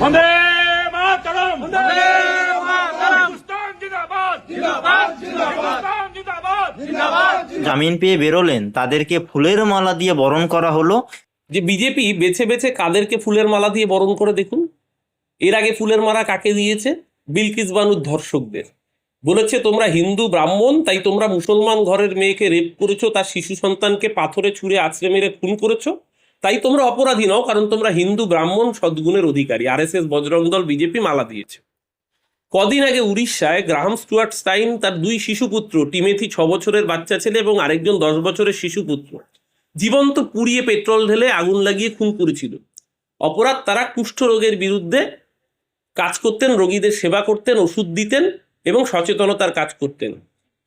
বন্দে মাতরম! বন্দে মাতরম! হিন্দুস্তান জিন্দাবাদ! জিন্দাবাদ! জিন্দাবাদ! জিন্দাবাদ! জিন্দাবাদ! জামিন পেয়ে বেরোলেন। তাদেরকে ফুলের মালা দিয়ে বরণ করা হলো। যে বিজেপি বেছে বেছে কাদেরকে ফুলের মালা দিয়ে বরণ করে দেখুন? এর আগে ফুলের মালা কাকে দিয়েছে? বিলকিস বানুর ধর্ষকদের। বলেছে, তোমরা হিন্দু, ব্রাহ্মণ, তাই তোমরা মুসলমান ঘরের মেয়েকে রেপ করেছ, তার শিশু সন্তানকে পাথরে ছুঁড়ে আছড়ে মেরে খুন করেছ। তাই তোমরা অপরাধী নও, কারণ তোমরা হিন্দু, ব্রাহ্মণ সদ্গুণের অধিকারী। R S S Bajrang Dal BJP মালা দিয়েছে। কদিন আগে উড়িষ্যায় গ্রাহাম স্টুয়ার্ট স্টাইন তার দুই শিশুপুত্র, টিমেথি ছ বছরের বাচ্চা ছেলে এবং আরেকজন দশ বছরের শিশুপুত্র। জীবন্ত পুড়িয়ে পেট্রোল ঢেলে আগুন লাগিয়ে খুন করেছিল। অপরাধ তারা কুষ্ঠ রোগের বিরুদ্ধে কাজ করতেন, রোগীদের সেবা করতেন, ওষুধ দিতেন এবং সচেতনতার কাজ করতেন।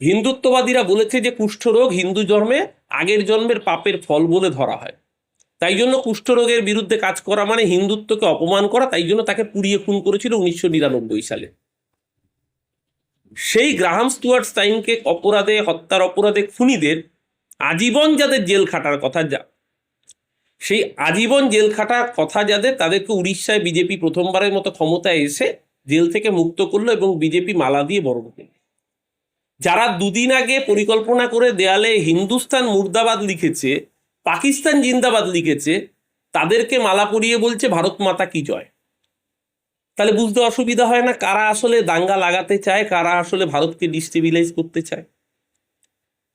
হিন্দুত্ববাদীরা বলেছে যে কুষ্ঠরোগ হিন্দু জন্মে আগের জন্মের পাপের ফল বলে ধরা হয়। তাই জন্য কুষ্ঠরোগের বিরুদ্ধে কাজ করা মানে হিন্দুত্বকে অপমান করা, তাই জন্য তাকে পুড়িয়ে খুন করেছিল উনিশশো নিরানব্বই সালে। সেই গ্রাহাম স্টুয়ার্ট স্টাইনকে অপরাধে, হত্যার অপরাধে খুনিদের আজীবন যাদের জেল খাটার কথা যা সেই আজীবন জেল খাটার কথা যাদের, তাদেরকে উড়িষ্যায় বিজেপি প্রথমবারের মতো ক্ষমতায় এসে জেল থেকে মুক্ত করল এবং বিজেপি মালা দিয়ে বরণ করল যারা দুদিন আগে পরিকল্পনা করে দেয়ালে হিন্দুস্তান মুর্দাবাদ লিখেছে, পাকিস্তান জিন্দাবাদ লিখেছে, তাদেরকে মালা পরিয়ে বলছে, ভারত মাতা কি জয়? তাহলে বুঝতে অসুবিধা হয় না কারা আসলে দাঙ্গা লাগাতে চায়, কারা আসলে ভারতকে ডিস্টেবিলাইজ করতে চায়।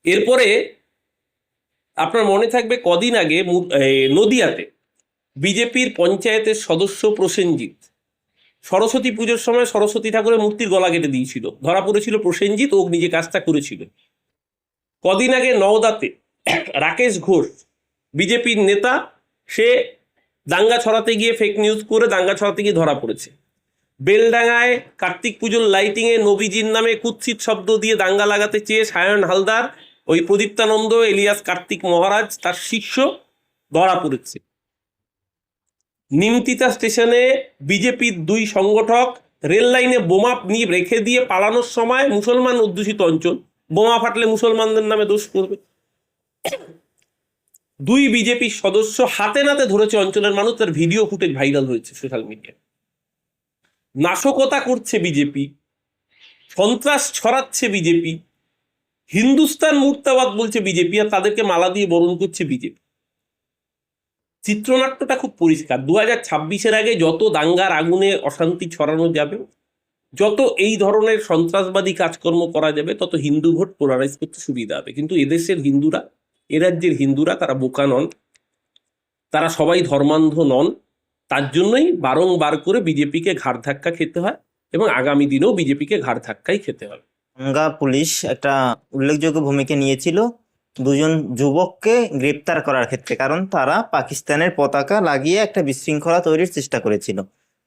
এরপরে আপনার মনে থাকবে কদিন আগে নদিয়াতে বিজেপির পঞ্চায়েতের সদস্য প্রসেনজিৎ। সরস্বতী পুজোর সময় সরস্বতী ঠাকুরের মূর্তির গলা কেটে দিয়েছিল। ধরা পড়েছিল প্রসেনজিৎ, ও নিজে কাজটা করেছিল। কদিন আগে নওদাতে রাকেশ ঘোষ, বিজেপির নেতা, সে দাঙ্গা ছড়াতে গিয়ে ফেক নিউজ করে দাঙ্গা ছড়াতে গিয়ে ধরা পড়েছে। বেলডাঙ্গায় কার্তিক পুজোর লাইটিংয়ে নবীজির নামে কুৎসিত শব্দ দিয়ে দাঙ্গা লাগাতে চেয়ে সায়ন হালদার, ওই প্রদীপ্তানন্দ, এলিয়াস কার্তিক মহারাজ, তার শিষ্য ধরা পড়েছে। নিমতিতা স্টেশনে বিজেপির দুই সংগঠক রেল লাইনে বোমা নিয়ে রেখে দিয়ে পালানোর সময় মুসলমান অধ্যুষিত অঞ্চল। বোমা ফাটলে মুসলমানদের নামে দোষ করবে। দুই বিজেপির সদস্য হাতে নাতে ধরেছে অঞ্চলের মানুষ, তার ভিডিও ফুটেজ ভাইরাল হয়েছে সোশ্যাল মিডিয়ায়। নাশকতা করছে বিজেপি, সন্ত্রাস ছড়াচ্ছে বিজেপি, হিন্দুস্তান মুর্তাবাদ বলছে বিজেপি, আর তাদেরকে মালা দিয়ে বরণ করছে বিজেপি। চিত্রনাট্যটা খুব পরিষ্কার। দু হাজার ছাব্বিশের আগে যত দাঙ্গার আগুনে অশান্তি ছড়ানো যাবে, যত এই ধরনের সন্ত্রাসবাদী কাজকর্ম করা যাবে, তত হিন্দু ভোট পোলারাইজ করতে সুবিধা হবে। কিন্তু এদেশের হিন্দুরা, এ রাজ্যের হিন্দুরা তারা বোকা নন, তারা সবাই ধর্মান্ধ নন। তার জন্যই বারংবার করে বিজেপিকে ঘাড় ধাক্কা খেতে হয় এবং আগামী দিনেও বিজেপিকে ঘাড় ধাক্কাই খেতে হবে। গঙ্গা পুলিশ একটা উল্লেখযোগ্য ভূমিকা নিয়েছিল। দুজন যুবককে গ্রেপ্তার করার ক্ষেত্রে, কারণ তারা পাকিস্তানের পতাকা লাগিয়ে একটা বিশৃঙ্খলা তৈরির চেষ্টা করেছিল।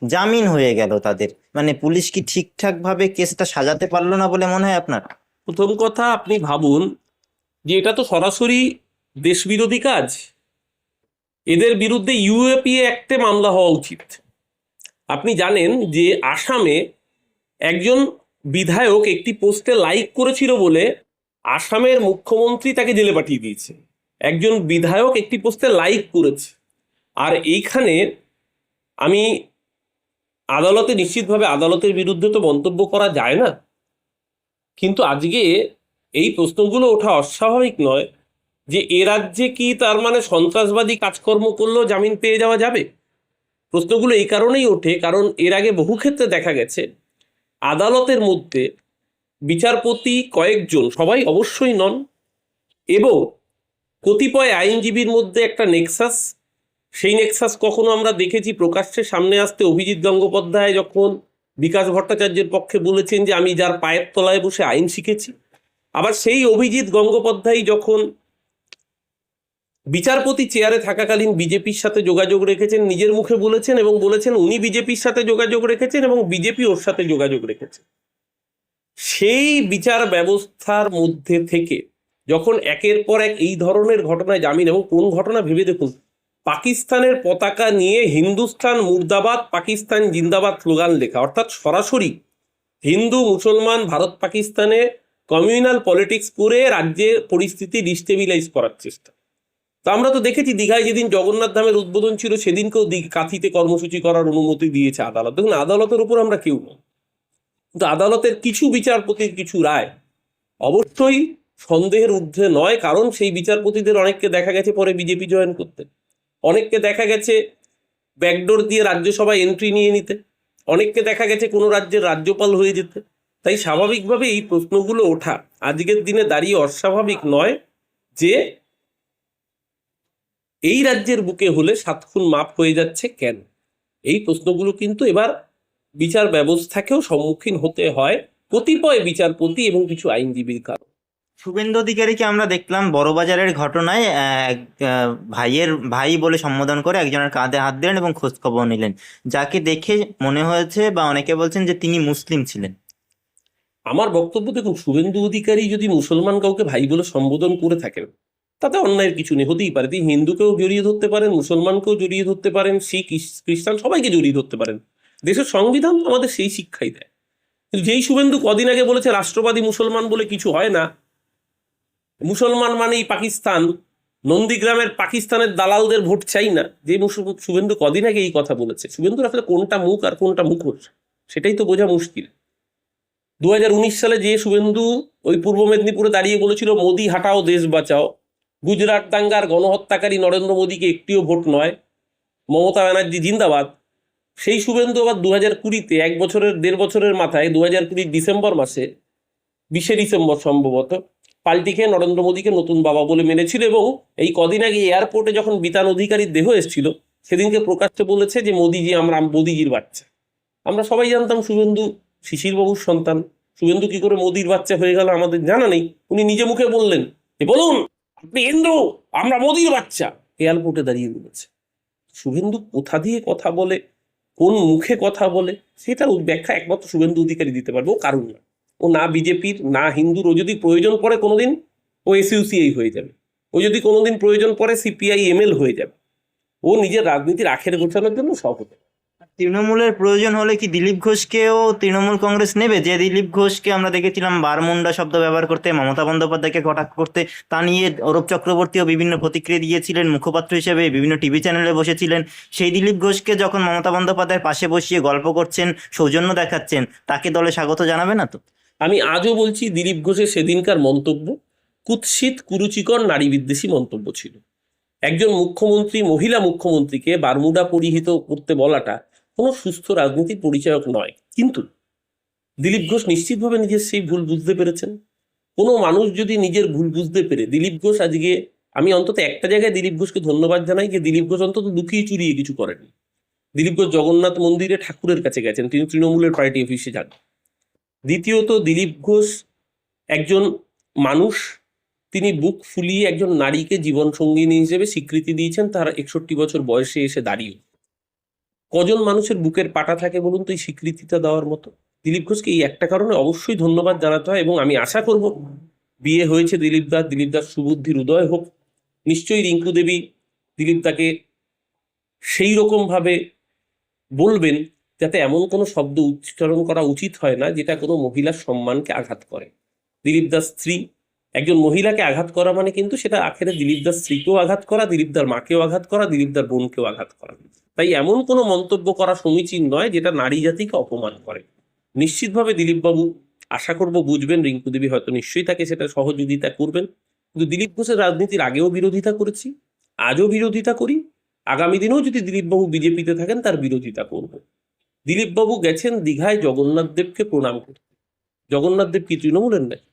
জামিন হয়ে গেল তাদের। মানে পুলিশ কি ঠিকঠাক ভাবে কেসটা সাজাতে পারল না বলে মনে হয় আপনার? প্রথম কথা আপনি ভাবুন যে এটা তো সরাসরি দেশবিরোধী কাজ। এদের বিরুদ্ধে ইউএপিএ অ্যাক্টে মামলা হওয়া উচিত। আপনি জানেন যে আসামে একজন বিধায়ক একটি পোস্টে লাইক করেছিল বলে আসামের মুখ্যমন্ত্রী তাকে জেলে পাঠিয়ে দিয়েছে। একজন বিধায়ক একটি পোস্টে লাইক করেছে। আর এইখানে আমি আদালতে, নিশ্চিতভাবে আদালতের বিরুদ্ধে তো মন্তব্য করা যায় না। কিন্তু আজকে এই প্রশ্নগুলো ওঠা অস্বাভাবিক নয় যে এ রাজ্যে কি তার মানে সন্ত্রাসবাদী কাজকর্ম করলেও জামিন পেয়ে যাওয়া যাবে? প্রশ্নগুলো এই কারণেই ওঠে, কারণ এর আগে বহু ক্ষেত্রে দেখা গেছে, আদালতের মধ্যে বিচারপতি কয়েকজন সবাই অবশ্যই নন। এবং কতিপয় আইনজীবীর মধ্যে একটা নেক্সাস, সেই নেক্সাস কখনো আমরা দেখেছি প্রকাশ্যে সামনে আসতে অভিজিৎ গঙ্গোপাধ্যায় যখন বিকাশ ভট্টাচার্যের পক্ষে বলেছেন যে আমি যার পায়ের তলায় বসে আইন শিখেছি। আবার সেই অভিজিৎ গঙ্গোপাধ্যায় যখন বিচারপতি চেয়ারে থাকাকালীন বিজেপির সাথে যোগাযোগ রেখেছেন, নিজের মুখে বলেছেন এবং বলেছেন, উনি বিজেপির সাথে যোগাযোগ রেখেছেন এবং বিজেপি ওর সাথে যোগাযোগ রেখেছে। সেই বিচার ব্যবস্থার মধ্যে থেকে যখন একের পর এক এই ধরনের ঘটনায় জামিন এবং কোন ঘটনা ভেবে দেখুন, পাকিস্তানের পতাকা নিয়ে হিন্দুস্তান মুর্দাবাদ, পাকিস্তান জিন্দাবাদ স্লোগান লেখা। অর্থাৎ সরাসরি হিন্দু, মুসলমান, ভারত, পাকিস্তানে কমিউনাল পলিটিক্স করে রাজ্যের পরিস্থিতি ডিস্টেবিলাইজ করার চেষ্টা। তো আমরা তো দেখেছি, দীঘায় যেদিন জগন্নাথ ধামের উদ্বোধন ছিল, সেদিনকেও কাঁথিতে কর্মসূচি করার অনুমতি দিয়েছে আদালত। দেখুন, আদালতের উপর আমরা কেউ নই। কিন্তু আদালতের কিছু বিচারপতির কিছু রায় অবশ্যই সন্দেহের ঊর্ধ্বে নয়, কারণ সেই বিচারপতিদের অনেককে দেখা গেছে পরে বিজেপি জয়েন করতে। অনেককে দেখা গেছে ব্যাকডোর দিয়ে রাজ্যসভায় এন্ট্রি নিয়ে নিতে। অনেককে দেখা গেছে কোনো রাজ্যের রাজ্যপাল হয়ে যেতে। তাই স্বাভাবিকভাবে এই প্রশ্নগুলো ওঠা আজকের দিনে দাঁড়িয়ে অস্বাভাবিক নয় যে এই রাজ্যের বুকে হলে সাত খুন মাপ হয়ে যাচ্ছে কেন? এই প্রশ্নগুলো কিন্তু এবার বিচার ব্যবস্থাকেও সম্মুখীন হতে হয় কতিপয় বিচারপতি এবং কিছু আইনজীবীর কারণ। শুভেন্দু অধিকারীকে আমরা দেখলাম বড়বাজারের ঘটনায় এক ভাইয়ের ভাই বলে সম্বোধন করে একজনের কাঁধে হাত দিলেন এবং খোঁজ খবর নিলেন। যাকে দেখে মনে হয়েছে বা অনেকে বলছেন যে তিনি মুসলিম ছিলেন। আমার বক্তব্য দেখুন শুভেন্দু অধিকারী যদি মুসলমান কাউকে ভাই বলে সম্বোধন করে থাকেন তাতে অন্যায়ের কিছু নেই হতেই পারে। তিনি হিন্দুকেও জড়িয়ে ধরতে পারেন মুসলমানকেও জড়িয়ে ধরতে পারেন শিখ খ্রিস্টান সবাইকে জড়িয়ে ধরতে পারেন। দেশের সংবিধান আমাদের সেই শিক্ষাই দেয়। কিন্তু যেই শুভেন্দু কদিন আগে বলেছে, রাষ্ট্রবাদী মুসলমান বলে কিছু হয় না। মুসলমান মানেই পাকিস্তান। নন্দীগ্রামের পাকিস্তানের দালালদের ভোট চাই না। যে শুভেন্দু কদিন আগে এই কথা বলেছে। শুভেন্দু আসলে কোনটা মুখ আর কোনটা মুখোশ সেটাই তো বোঝা মুশকিল। দু হাজার উনিশ সালে যে শুভেন্দু ওই পূর্ব মেদিনীপুরে দাঁড়িয়ে বলেছিল, মোদি হাটাও, দেশ বাঁচাও। গুজরাট দাঙ্গার গণহত্যাকারী নরেন্দ্র মোদীকে একটিও ভোট নয়। মমতা ব্যানার্জি জিন্দাবাদ। সেই শুভেন্দু আবার দু হাজার কুড়িতে এক বছরের, দেড় বছরের মাথায় দু হাজার কুড়ির ডিসেম্বর মাসে বিশে ডিসেম্বর সম্ভবত পাল্টি খেয়ে নরেন্দ্র মোদীকে নতুন বাবা বলে মেনেছিল এবং এই কদিন আগে এয়ারপোর্টে যখন বিতান অধিকারীর দেহ এসেছিল, সেদিনকে প্রকাশ্যে বলেছে যে, মোদিজি, আমরা মোদিজির বাচ্চা। আমরা সবাই জানতাম শুভেন্দু শিশিরবাবুর সন্তান। শুভেন্দু কি করে মোদির বাচ্চা হয়ে গেল আমাদের জানা নেই। উনি নিজে মুখে বললেন যে, বলুন, আপনি হিন্দু আমরা মোদির বাচ্চা। এয়ারপোর্টে দাঁড়িয়ে বলেছে। শুভেন্দু কোথা দিয়ে কথা বলে? কোন মুখে কথা বলে, সেটার ব্যাখ্যা একমাত্র শুভেন্দু অধিকারী দিতে পারবে, ও কারণ না। ও না বিজেপির, না হিন্দুর, ও যদি প্রয়োজন পড়ে কোনোদিন, ও এসইউসিআই হয়ে যাবে। ও যদি কোনোদিন প্রয়োজন পড়ে সিপিআই এমএল হয়ে যাবে। ও নিজের রাজনীতির আখের গোছানোর জন্য সব হতে। তৃণমূলের প্রয়োজন হলে কি দিলীপ ঘোষকেও তৃণমূল কংগ্রেস নেবে? যে দিলীপ ঘোষকে আমরা দেখেছিলাম বারমুন্ডা শব্দ ব্যবহার করতে, মমতা বন্দ্যোপাধ্যায়কে কটাক্ষ করতে, তা নিয়ে অরূপ চক্রবর্তীও বিভিন্ন প্রতিক্রিয়া দিয়েছিলেন, মুখপাত্র হিসেবে বিভিন্ন টিভি চ্যানেলে বসেছিলেন। সেই দিলীপ ঘোষকে যখন মমতা বন্দ্যোপাধ্যায়ের পাশে বসিয়ে গল্প করছেন, সৌজন্য দেখাচ্ছেন, তাকে দলে স্বাগত জানাবে না তো? আমি আজও বলছি, দিলীপ ঘোষের সেদিনকার মন্তব্য কুৎসিত, কুরুচিকর নারী বিদ্বেষী মন্তব্য ছিল। একজন মুখ্যমন্ত্রী, মহিলা মুখ্যমন্ত্রীকে বারমুডা পরিহিত করতে বলাটা কোনো সুস্থ রাজনীতির পরিচায়ক নয়। কিন্তু দিলীপ ঘোষ নিশ্চিতভাবে নিজের সেই ভুল বুঝতে পেরেছেন। কোনো মানুষ যদি নিজের ভুল বুঝতে পেরে, দিলীপ ঘোষ আজকে, আমি অন্তত একটা জায়গায় দিলীপ ঘোষকে ধন্যবাদ জানাই যে দিলীপ ঘোষ অন্তত লুকিয়ে চুরিয়ে কিছু করেননি দিলীপ ঘোষ জগন্নাথ মন্দিরে ঠাকুরের কাছে গেছেন, তিনি তৃণমূলের পার্টি অফিসে যান। দ্বিতীয়ত, দিলীপ ঘোষ একজন মানুষ, তিনি বুক ফুলিয়ে একজন নারীকে জীবন সঙ্গিনী হিসেবে স্বীকৃতি দিয়েছেন, তার একষট্টি বছর বয়সে এসে দাঁড়িয়ে। কজন মানুষের বুকের পাটা থাকে বলুন তো এই স্বীকৃতিটা দেওয়ার মতো? দিলীপ ঘোষকে এই একটা কারণে অবশ্যই ধন্যবাদ জানাতে হয় এবং আমি আশা করব বিয়ে হয়েছে দিলীপ দাস দিলীপ দাস সুবুদ্ধির উদয় হোক। নিশ্চয়ই রিঙ্কু দেবী দিলীপ দাকে সেই রকমভাবে বলবেন যাতে এমন কোনো শব্দ উচ্চারণ করা উচিত হয় না যেটা কোনো মহিলার সম্মানকে আঘাত করে। দিলীপ দাস স্ত্রী, একজন মহিলাকে আঘাত করা মানে কিন্তু সেটা আখেরে দিলীপ দাস স্ত্রীকেও আঘাত করা, দিলীপ দার মাকেও আঘাত করা, দিলীপ দার বোনকেও আঘাত করা। তাই এমন কোনো মন্তব্য করা সমীচীন নয় যেটা নারী জাতিকে অপমান করে। নিশ্চিতভাবে দিলীপবাবু আশা করব বুঝবেন, রিঙ্কু দেবী হয়তো নিশ্চয়ই তাকে সেটা সহযোগিতা করবেন। কিন্তু দিলীপ ঘোষের রাজনীতির আগেও বিরোধিতা করেছি, আজও বিরোধিতা করি, আগামী দিনেও যদি দিলীপবাবু বিজেপিতে থাকেন তার বিরোধিতা করব। দিলীপবাবু গেছেন দীঘায় জগন্নাথ দেবকে প্রণাম করতে। জগন্নাথ দেব কি তৃণমূলের নেয়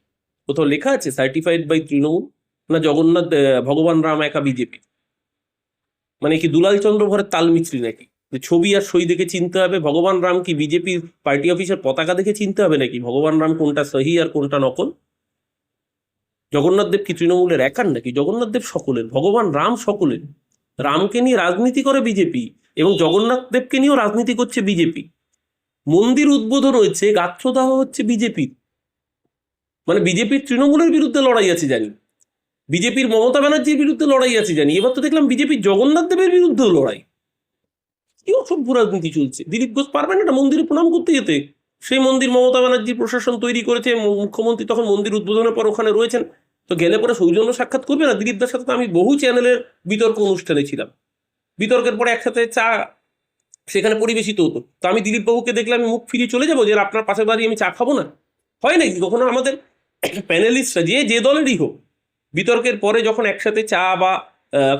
কোথাও লেখা আছে সার্টিফাইড বাই তৃণমূল? না জগন্নাথ ভগবান রাম একা বিজেপি মানে কি দুলাল চন্দ্র ভরের তাল মিছরি নাকি? ছবি আর সই দেখে চিনতে হবে, ভগবান রাম কি বিজেপির পার্টি অফিসের পতাকা দেখে চিনতে হবে নাকি? ভগবান রাম কোনটা সহি আর কোনটা নকল? জগন্নাথ দেব কি তৃণমূলের একার নাকি? জগন্নাথ দেব সকলের, ভগবান রাম সকলের। রামকে নিয়ে রাজনীতি করে বিজেপি এবং জগন্নাথ দেবকে নিয়েও রাজনীতি করছে বিজেপি। মন্দির উদ্বোধন হয়েছে গাত্রদাহ হচ্ছে বিজেপির। মানে বিজেপির তৃণমূলের বিরুদ্ধে লড়াই আছে জানি। বিজেপির মমতা ব্যানার্জির বিরুদ্ধে লড়াই আছে জানি। এবার তো দেখলাম বিজেপির জগন্নাথ দেবের বিরুদ্ধেও লড়াই। কি অসভ্য রাজনীতি চলছে। দিলীপ ঘোষ পারবেন একটা মন্দিরে প্রণাম করতে যেতে? সেই মন্দির মমতা ব্যানার্জি প্রশাসন তৈরি করেছে মুখ্যমন্ত্রী তখন মন্দির উদ্বোধনের পর ওখানে রয়েছেন। তো গেলে পরে সৌজন্য সাক্ষাৎ করবে না? দিলীপদার সাথে তো আমি বহু চ্যানেলের বিতর্ক অনুষ্ঠানে ছিলাম। বিতর্কের পরে একসাথে চা সেখানে পরিবেশিত হতো। তো আমি দিলীপ বাবুকে দেখলে আমি মুখ ফিরিয়ে চলে যাব যে আপনার পাশে বাড়ি আমি চা খাব না? হয় নাকি? কখনো আমাদের প্যানেলিস্টরা যে যে দলেরই হোক বিতর্কের পরে যখন একসাথে চা বা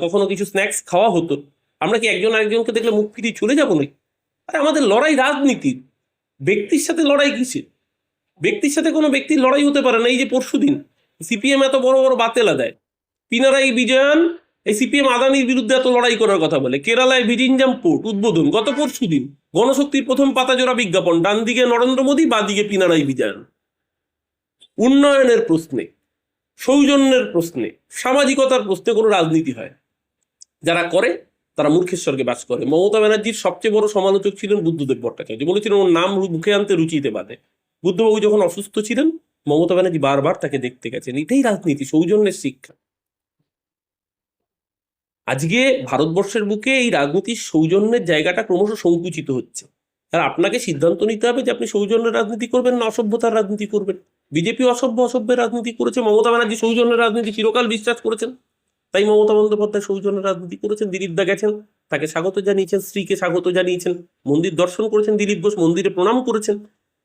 কখনো কিছু স্ন্যাক্স খাওয়া হতো, আমরা কি একজন আরেকজনকে দেখলে মুখ ফিরিয়ে চলে যাব নাকি? আরে আমাদের লড়াই রাজনীতির ব্যক্তির সাথে লড়াই কিসের? ব্যক্তির সাথে কোনো ব্যক্তির লড়াই হতে পারে না, এই যে পরশু দিন সিপিএম এত বড় বড় বাতেলা দেয়। পিনারাই বিজয়ন এই সিপিএম আদানির বিরুদ্ধে এত লড়াই করার কথা বলে। কেরালায় ভিজিনজাম পোর্ট উদ্বোধন গত পরশু দিন। গণশক্তির প্রথম পাতাজোড়া বিজ্ঞাপন ডান দিকে নরেন্দ্র মোদী বা দিকে পিনারাই বিজয়ন উন্নয়নের প্রশ্নে সৌজন্যের প্রশ্নে, সামাজিকতার প্রশ্নে কোনো রাজনীতি হয় যারা করে, তারা মূর্খেশ্বরকে বাস করে। মমতা ব্যানার্জির সবচেয়ে বড় সমালোচক ছিলেন বুদ্ধদেব ভট্টাচার্য। বলেছিলেন ওর নাম মুখে আনতে রুচিতে বাদে বুদ্ধবাবু যখন অসুস্থ ছিলেন, মমতা ব্যানার্জি বারবার তাকে দেখতে গেছেন। এটাই রাজনীতি, সৌজন্যের শিক্ষা। আজকে ভারতবর্ষের বুকে এই রাজনীতির সৌজন্যের জায়গাটা ক্রমশ সংকুচিত হচ্ছে। আর আপনাকে সিদ্ধান্ত নিতে হবে যে আপনি সৌজন্যের রাজনীতি করবেন না, অসভ্যতার রাজনীতি করবেন। বিজেপি অসভ্য অসভ্যের রাজনীতি করেছে, মমতা ব্যানার্জি সৌজন্যের রাজনীতি, চিরকাল বিশ্বাস করেছেন। তাই মমতা বন্দ্যোপাধ্যায় সৌজন্যের রাজনীতি করেছেন, দিলীপ দা গেছেন, তাকে স্বাগত জানিয়েছেন, স্ত্রীকে স্বাগত জানিয়েছেন, মন্দির দর্শন করেছেন, দিলীপ ঘোষ মন্দিরে প্রণাম করেছেন।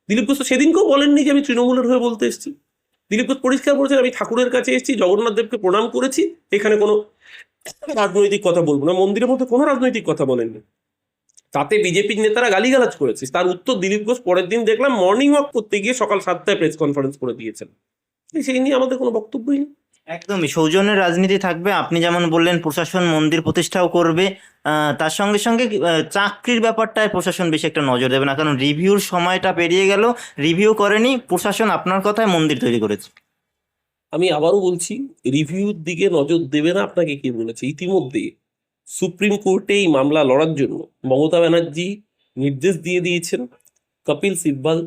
দিলীপ ঘোষ তো সেদিনকেও বলেননি যে আমি তৃণমূলের হয়ে বলতে এসেছি। দিলীপ ঘোষ পরিষ্কার করেছেন আমি ঠাকুরের কাছে এসেছি, জগন্নাথ দেবকে প্রণাম করেছি, এখানে কোনো রাজনৈতিক কথা বলব না, মন্দিরের মধ্যে কোনো রাজনৈতিক কথা বলেননি। তাতে বিজেপির নেতারা গালিগালাজ করেছে। তার উত্তর দিলীপ ঘোষ পরের দিন দেখলাম মর্নিং ওয়াক করতে গিয়ে সকাল সাতটায় প্রেস কনফারেন্স করে দিয়েছেন। সেই নিয়ে আমাদের কোনো বক্তব্যই নেই। একদমই সৌজন্যের রাজনীতি থাকবে আপনি যেমন বললেন প্রশাসন মন্দির প্রতিষ্ঠাও করবে তার সঙ্গে সঙ্গে চাকরির ব্যাপারটায় প্রশাসন বেশি একটা নজর দেবে না কারণ রিভিউর সময়টা পেরিয়ে গেল রিভিউ করেনি প্রশাসন আপনার কথায় মন্দির তৈরি করেছে। আমি আবারও বলছি রিভিউর দিকে নজর দেবে না আপনাকে কে বলেছে? ইতিমধ্যে সুপ্রিম কোর্টে এই মামলা লড়ার জন্য মমতা ব্যানার্জি নির্দেশ দিয়ে দিয়েছেন কপিল সিব্বাল,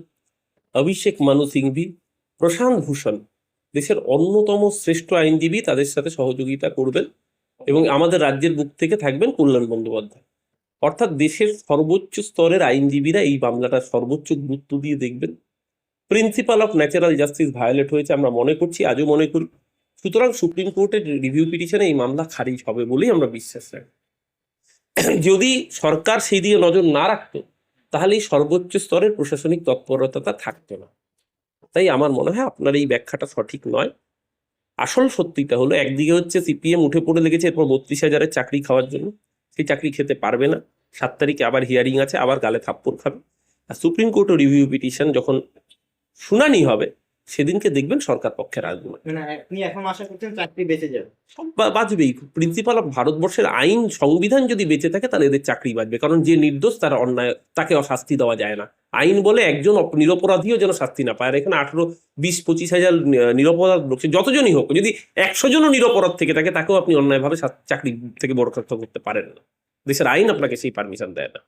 অভিষেক মানু সিংভি, প্রশান্ত ভূষণ। দেশের অন্যতম শ্রেষ্ঠ আইনজীবী তাদের সাথে সহযোগিতা করবেন এবং আমাদের রাজ্যের বুক থেকে থাকবেন কল্যাণ বন্দ্যোপাধ্যায়। অর্থাৎ দেশের সর্বোচ্চ স্তরের আইনজীবীরা এই মামলাটা সর্বোচ্চ গুরুত্ব দিয়ে দেখবেন। Principle of natural justice violate হয়েছে, আমরা মনে করছি, আজও মনে করি। সুতরাং সুপ্রিম কোর্টের রিভিউ পিটিশনে এই মামলা খারিজ হবে বলেই আমরা বিশ্বাস রাখি। যদি সরকার সেই দিকে নজর না রাখতো, তাহলে এই সর্বোচ্চ স্তরের প্রশাসনিক তৎপরতা থাকতো না। তাই আমার মনে হয় আপনার এই ব্যাখ্যাটা সঠিক নয়। আসল সত্যিটা হলো, একদিকে হচ্ছে সিপিএম উঠে পড়ে লেগেছে এরপর বত্রিশ হাজারের চাকরি খাওয়ার জন্য। সেই চাকরি খেতে পারবে না। সাত তারিখে আবার হিয়ারিং আছে, আবার গালে থাপ্পড় খাবে। আর সুপ্রিম কোর্টের রিভিউ পিটিশন যখন শুনানি হবে সেদিনকে দেখবেন সরকার পক্ষের আর্গুমেন্ট মানে আপনি এখন আশা করছেন চাকরি বেঁচে যাবে? সব বাঁচবেই প্রিন্সিপাল অফ ভারতবর্ষের আইন সংবিধান যদি বেঁচে থাকে তাহলে এদের চাকরি বাঁচবে। কারণ যে নির্দোষ তার অন্যায় তাকে শাস্তি দেওয়া যায় না। আইন বলে একজন নিরপরাধীও যেন শাস্তি না পায়। আর এখানে আঠারো বিশ পঁচিশ হাজার নিরপরাধ লোক যতজনই হোক যদি একশো জনও নিরপরাধ থেকে থাকে তাকেও আপনি অন্যায়ভাবে চাকরি থেকে বরখাস্ত করতে পারেন না। দেশের আইন আপনাকে সেই পারমিশন দেয় না।